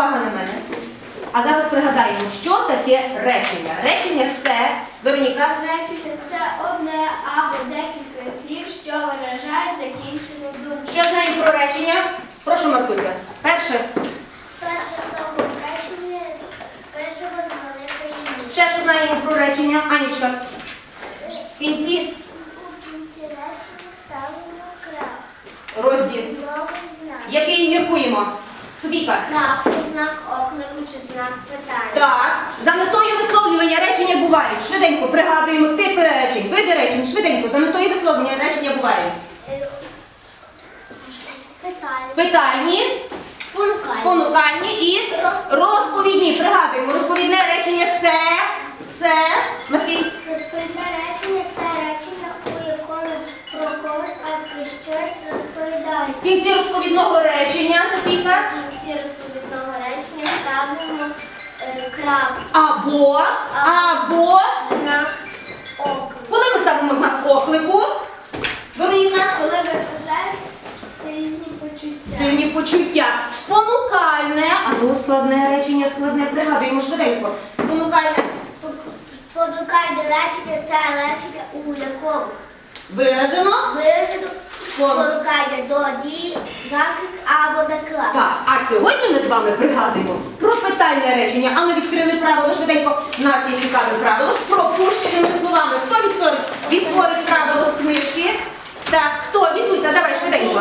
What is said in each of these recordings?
Увага на мене. А зараз пригадаємо, що таке речення. Речення це, Вероніка, Речення це одне або декілька слів, що виражають закінчену думку. що знаємо про речення? Прошу, Маркуся. Перше, Перше слово речення пишемо з великої літери. ще що знаємо про речення, Анічка. В кінці У кінці речення ставимо крап. розділ. Який міркуємо? Софійка. Крапку, знак оклику чи знак питання. Так, за метою висловлювання речення бувають. Швиденько пригадуємо типи речень, види речень, швиденько. За метою висловлювання речення бувають. Е, Питання. Питальні, Спонукання. спонукальні і розповідні. Пригадуємо, розповідне речення це, це, Матвій, Розповідне речення це речення, у якому про когось або про щось розповідають. в кінці розповідного речення, Софійка, В кінці розповідного речення е, або, або, знак оклику. коли ми ставимо знак оклику, Вероніка, Коли виражають сильні почуття. Сильні почуття. Спонукальне, а ну складне речення, складне, пригадуємо швиденько. Спонукальне Спонукальне речення це речення, у якому виражено. виражено Спон- спонукання до заклик або наклад. Так, а сьогодні ми з вами пригадуємо про питальне речення. А ну відкрили правило швиденько. У нас є цікаве правило з пропущеними словами. Хто відтворить, відтворить правило з книжки? Так, хто? Вітуся, давай швиденько.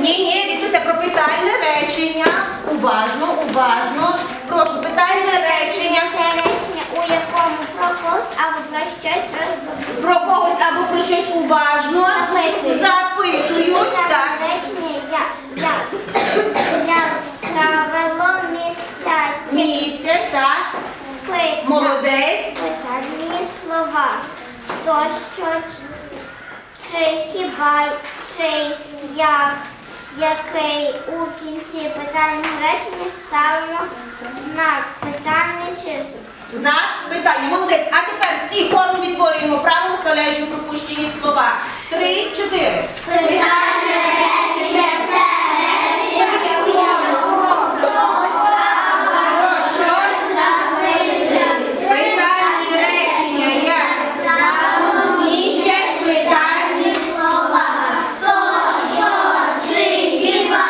Ні, ні, Вітуся, про питальне речення. Уважно, уважно. Прошу, питальне речення. Це речення, у якому про когось або про щось розповідають. Про когось або про щось уважно Запитують. запитують. Так. Речення як, як, як правило містять Місце, так. питання. Молодець. Питальні слова. То що, чи хіба, чи як, який у кінці питального речення ставимо знак питання чи Знак питання. Молодець. А тепер всі хором відтворюємо правило, вставляючи пропущені слова. Три, чотири. Питальне речення це речення, у якому про Питальні речення як місяць питальні слова. То, що, чи хіба,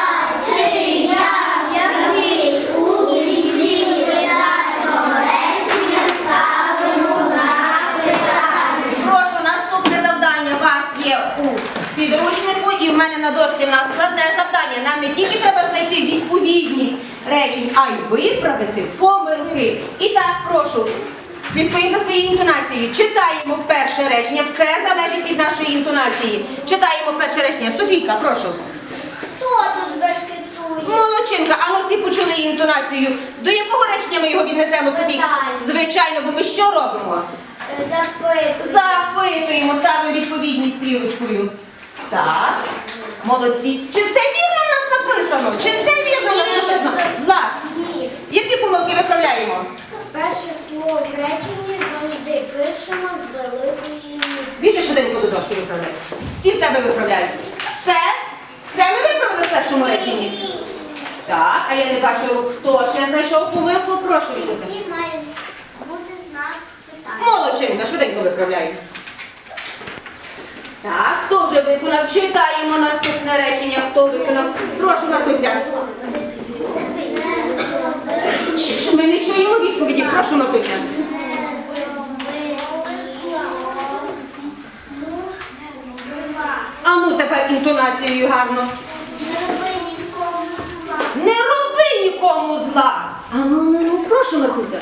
чи як, який у кінці питального речення ставимо знак питання. Прошу, наступне завдання у вас є у підручнику і в мене на дошці в нас складне завдання. Нам не тільки треба знайти відповідність речень, а й виправити помилки. І так, прошу, слідкуємо за своєю інтонацією. Читаємо перше речення. Все залежить від нашої інтонації. Читаємо перше речення. Софійка, прошу. Хто тут бешкетує? Молодчинка, а ну всі почули інтонацію. До якого речення ми його віднесемо, Софійка? Питання. Звичайно, бо ми що робимо? Запитує. Запитуємо, ставимо відповідність стрілочкою. Так, молодці. Чи все вірно в нас написано? Чи все вірно в нас написано? Влад, Ні. які помилки виправляємо? Перше слово в реченні завжди пишемо з великої літери. Більше швиденько до дошки виправляємо. Всі в себе виправляють. Все? Все ми виправили в першому реченні? Так, а я не бачу. Хто ще знайшов помилку? Прошу. Всі питання. Молодчинка, швиденько виправляю. Так, хто вже виконав? Читаємо наступне речення. Хто виконав? Прошу, Мартуся. Шш, Ми не чуємо відповіді. Прошу, Мартуся. А ну тепер інтонацією гарно. Не роби нікому зла. А ну, ну, ну, прошу, Мартуся.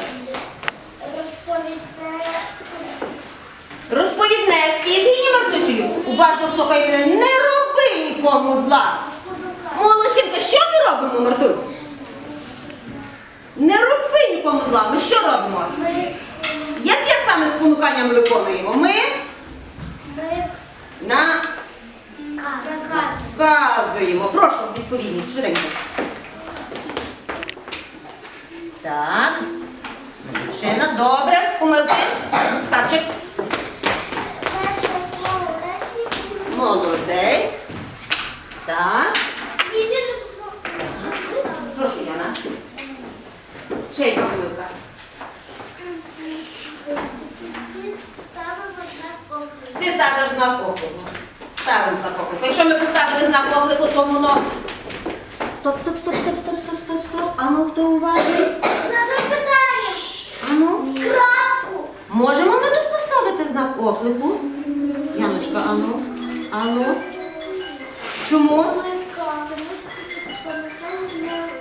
Розповідне всі згідні Мартусію. Уважно слухай мене. Не роби нікому зла. Молодчинка, що ми робимо, Мартусь? Не роби нікому зла. Ми що робимо? Яке саме спонукання ми виконуємо? Ми наказуємо. Прошу, відповідність, швиденько. Так. Добре. Помилки. Старчик. Молодець. Так. Прошу, Яна. Ще знак оклику. Ти ставиш знак оклику. Ставимо знак оклику. Якщо ми поставили знак оклику, то воно. Стоп, стоп, стоп, стоп, стоп, стоп, стоп, стоп. Ану, хто уважний? На запитання. Ану. Крапку. Можемо ми тут поставити знак оклику? Яночка, ану. Ану. Чому?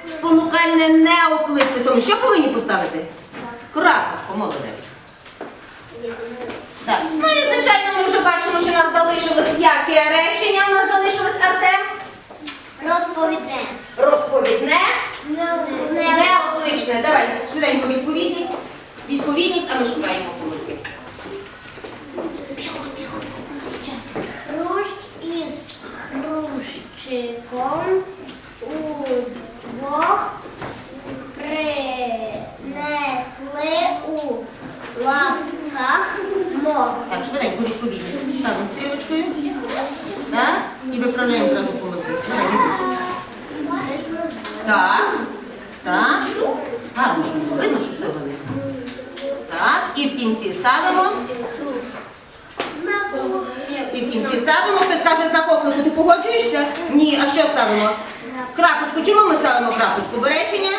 Спонукальне не окличне. Тому що повинні поставити? Крапочку, молодець. Так. Ну і звичайно, ми вже бачимо, що у нас залишилось яке речення. У нас залишилось Артем. Розповідне. Розповідне, Не неокличне. Давай, швиденько відповідність. Відповідність, а ми шукаємо хрущиком удвох принесли у лапках мох. Так, швиденько відповідність. Ставимо стрілочкою. Так? І виправляємо зразу помилки. Так. Так. Гарно, що видно, що це велике. Так. І в кінці ставимо. І в кінці ставимо. Хтось каже знак оклику. Ти погоджуєшся? Ні. А що ставимо? Крапочку. Чому ми ставимо крапочку? Бо речення